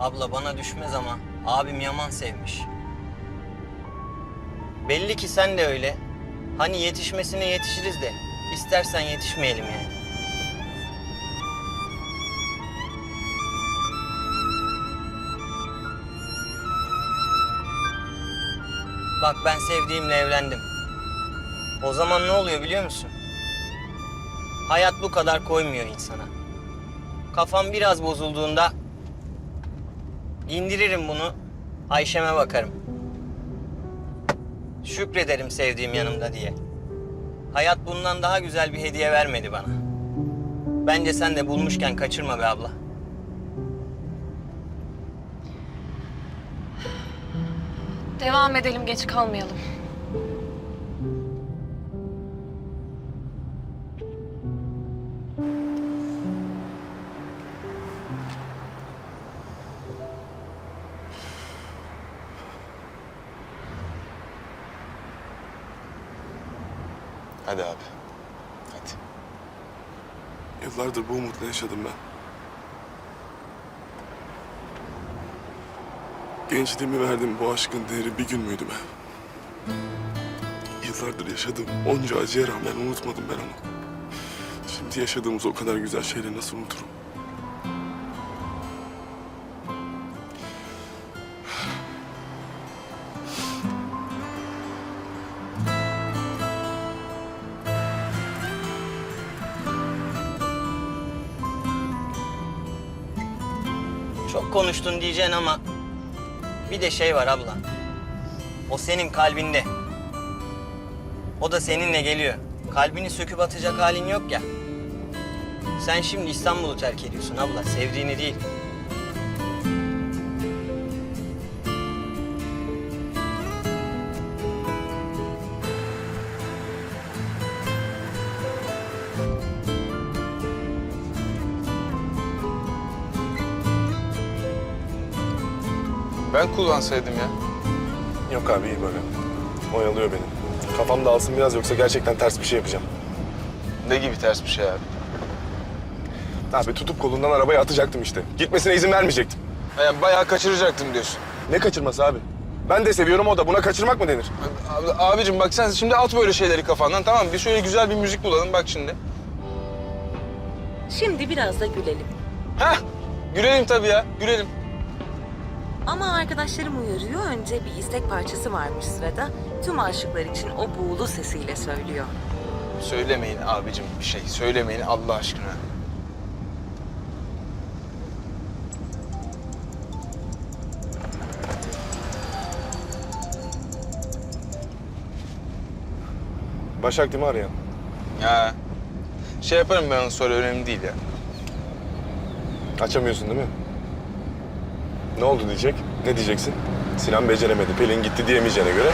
Abla bana düşmez ama abim Yaman sevmiş. Belli ki sen de öyle. Hani yetişmesine yetişiriz de istersen yetişmeyelim yani. Bak ben sevdiğimle evlendim. O zaman ne oluyor biliyor musun? Hayat bu kadar koymuyor insana. Kafam biraz bozulduğunda indiririm bunu, Ayşem'e bakarım. Şükrederim sevdiğim yanımda diye. Hayat bundan daha güzel bir hediye vermedi bana. Bence sen de bulmuşken kaçırma be abla. Devam edelim, geç kalmayalım. Hadi abi. Hadi. Yıllardır bu umutla yaşadım ben. Gençliğimi verdim bu aşkın değeri bir gün müydü be? Yıllardır yaşadığım onca acıya rağmen unutmadım ben onu. Şimdi yaşadığımız o kadar güzel şeyleri nasıl unuturum? Çok konuştun diyeceksin ama bir de şey var abla. O senin kalbinde. O da seninle geliyor. Kalbini söküp atacak halin yok ya. Sen şimdi İstanbul'u terk ediyorsun abla, sevdiğini değil. Ben kullansaydım ya. Yok abi iyi böyle. Oyalıyor beni. Kafam dağılsın biraz yoksa gerçekten ters bir şey yapacağım. Ne gibi ters bir şey abi? Abi tutup kolundan arabaya atacaktım işte. Gitmesine izin vermeyecektim. Yani bayağı kaçıracaktım diyorsun. Ne kaçırması abi? Ben de seviyorum o da. Buna kaçırmak mı denir? Abi, abicim bak sen şimdi at böyle şeyleri kafandan tamam mı? Bir şöyle güzel bir müzik bulalım bak şimdi. Şimdi biraz da gülelim. Heh! Gülelim tabii ya, gülelim. Ama arkadaşlarım uyarıyor. Önce bir istek parçası varmış sırada. Tüm aşıklar için o buğulu sesiyle söylüyor. Söylemeyin abicim bir şey, söylemeyin Allah aşkına. Başak değil mi arayan? Ya şey yaparım ben onu sonra önemli değil ya. Açamıyorsun değil mi? Ne oldu diyecek? Ne diyeceksin? Sinan beceremedi, Pelin gitti diyemeyeceğine göre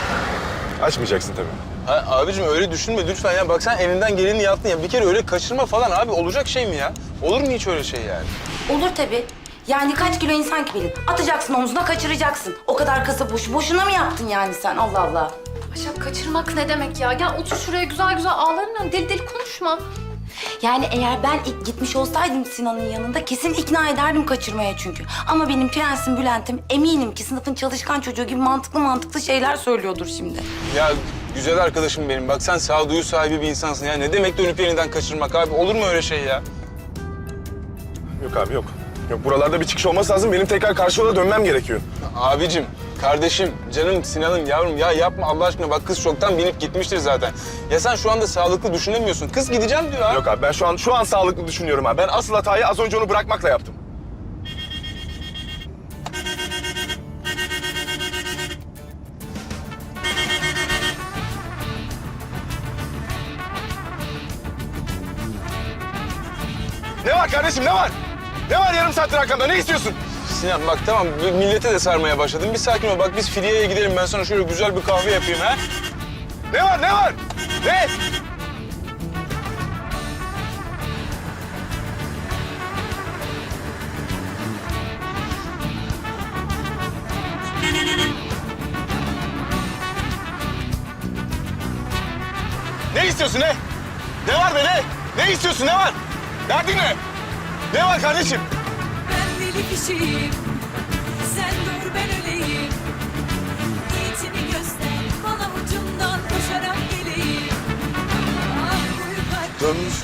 açmayacaksın tabii. Ha, abicim öyle düşünme lütfen ya. Bak sen elinden geleni yaptın ya. Bir kere öyle kaçırma falan abi. Olacak şey mi ya? Olur mu hiç öyle şey yani? Olur tabii. Yani kaç kilo insan ki Pelin? Atacaksın omzuna kaçıracaksın. O kadar kasa boş. Boşuna mı yaptın yani sen? Allah Allah. Başak kaçırmak ne demek ya? Gel otur şuraya güzel güzel ağlarınla deli deli konuşma. Yani eğer ben ilk gitmiş olsaydım Sinan'ın yanında kesin ikna ederdim kaçırmaya çünkü. Ama benim prensim Bülent'im eminim ki sınıfın çalışkan çocuğu gibi mantıklı mantıklı şeyler söylüyordur şimdi. Ya güzel arkadaşım benim. Bak sen sağduyu sahibi bir insansın ya. Ne demek dönüp yeniden kaçırmak abi? Olur mu öyle şey ya? Yok abi yok. Yok buralarda bir çıkış olması lazım. Benim tekrar karşı yola dönmem gerekiyor. Abicim, kardeşim, canım, Sinan'ım, yavrum ya yapma Allah aşkına. Bak kız çoktan binip gitmiştir zaten. Ya sen şu anda sağlıklı düşünemiyorsun. Kız gideceğim diyor abi. Yok abi ben şu an şu an sağlıklı düşünüyorum abi. Ben asıl hatayı az önce onu bırakmakla yaptım. Ne var kardeşim ne var? Ne var yarım saattir arkamda ne istiyorsun? Sinan bak tamam millete de sarmaya başladım. Bir sakin ol. Bak biz Filiye'ye gidelim. Ben sana şöyle güzel bir kahve yapayım ha. Ne var ne var? Ne? Ne istiyorsun ne? Ne var be ne? Ne istiyorsun ne var? Derdin ne? Ne var kardeşim? Deli kişiyim sen dur ben öleyim Niyetini göster bana ucundan koşarak geleyim Ah Dönmüş.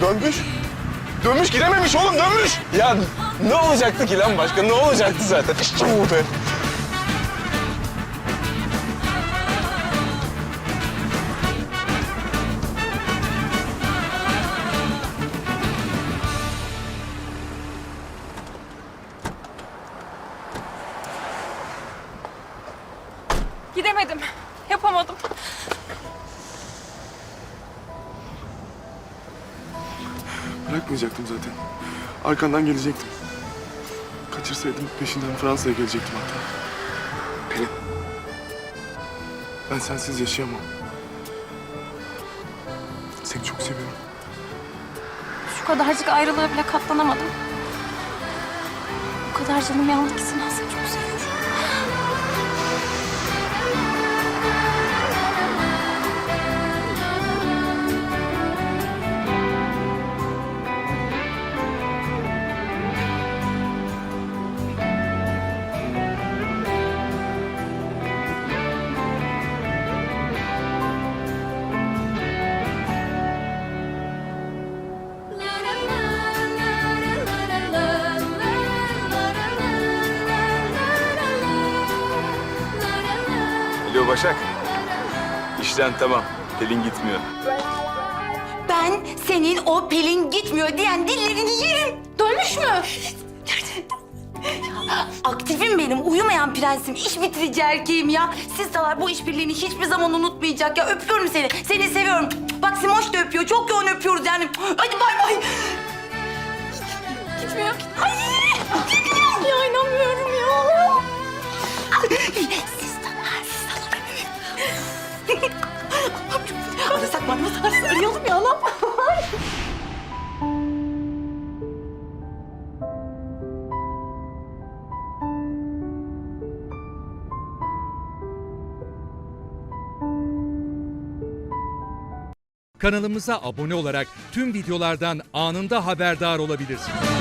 Dönmüş. Dönmüş gidememiş oğlum dönmüş. Ya ne olacaktı ki lan başka ne olacaktı zaten işte bu be. Gidemedim. Yapamadım. Bırakmayacaktım zaten. Arkandan gelecektim. Kaçırsaydım peşinden Fransa'ya gelecektim hatta. Pelin. Ben sensiz yaşayamam. Seni çok seviyorum. Şu kadarcık ayrılığa bile katlanamadım. O kadar canım yandı ki Sinan seni Başak. İşten tamam. Pelin gitmiyor. Ben senin o Pelin gitmiyor diyen dillerini yerim. Dönmüş mü? Aktifim benim, uyumayan prensim, iş bitirici erkeğim ya. Siz dalar bu işbirliğini hiçbir zaman unutmayacak ya. Öpüyorum seni, seni seviyorum. Bak Simoş da öpüyor, çok yoğun öpüyoruz yani. Hadi bay bay. Gitmiyor. Ay! Arayalım ya lan. Kanalımıza abone olarak tüm videolardan anında haberdar olabilirsiniz.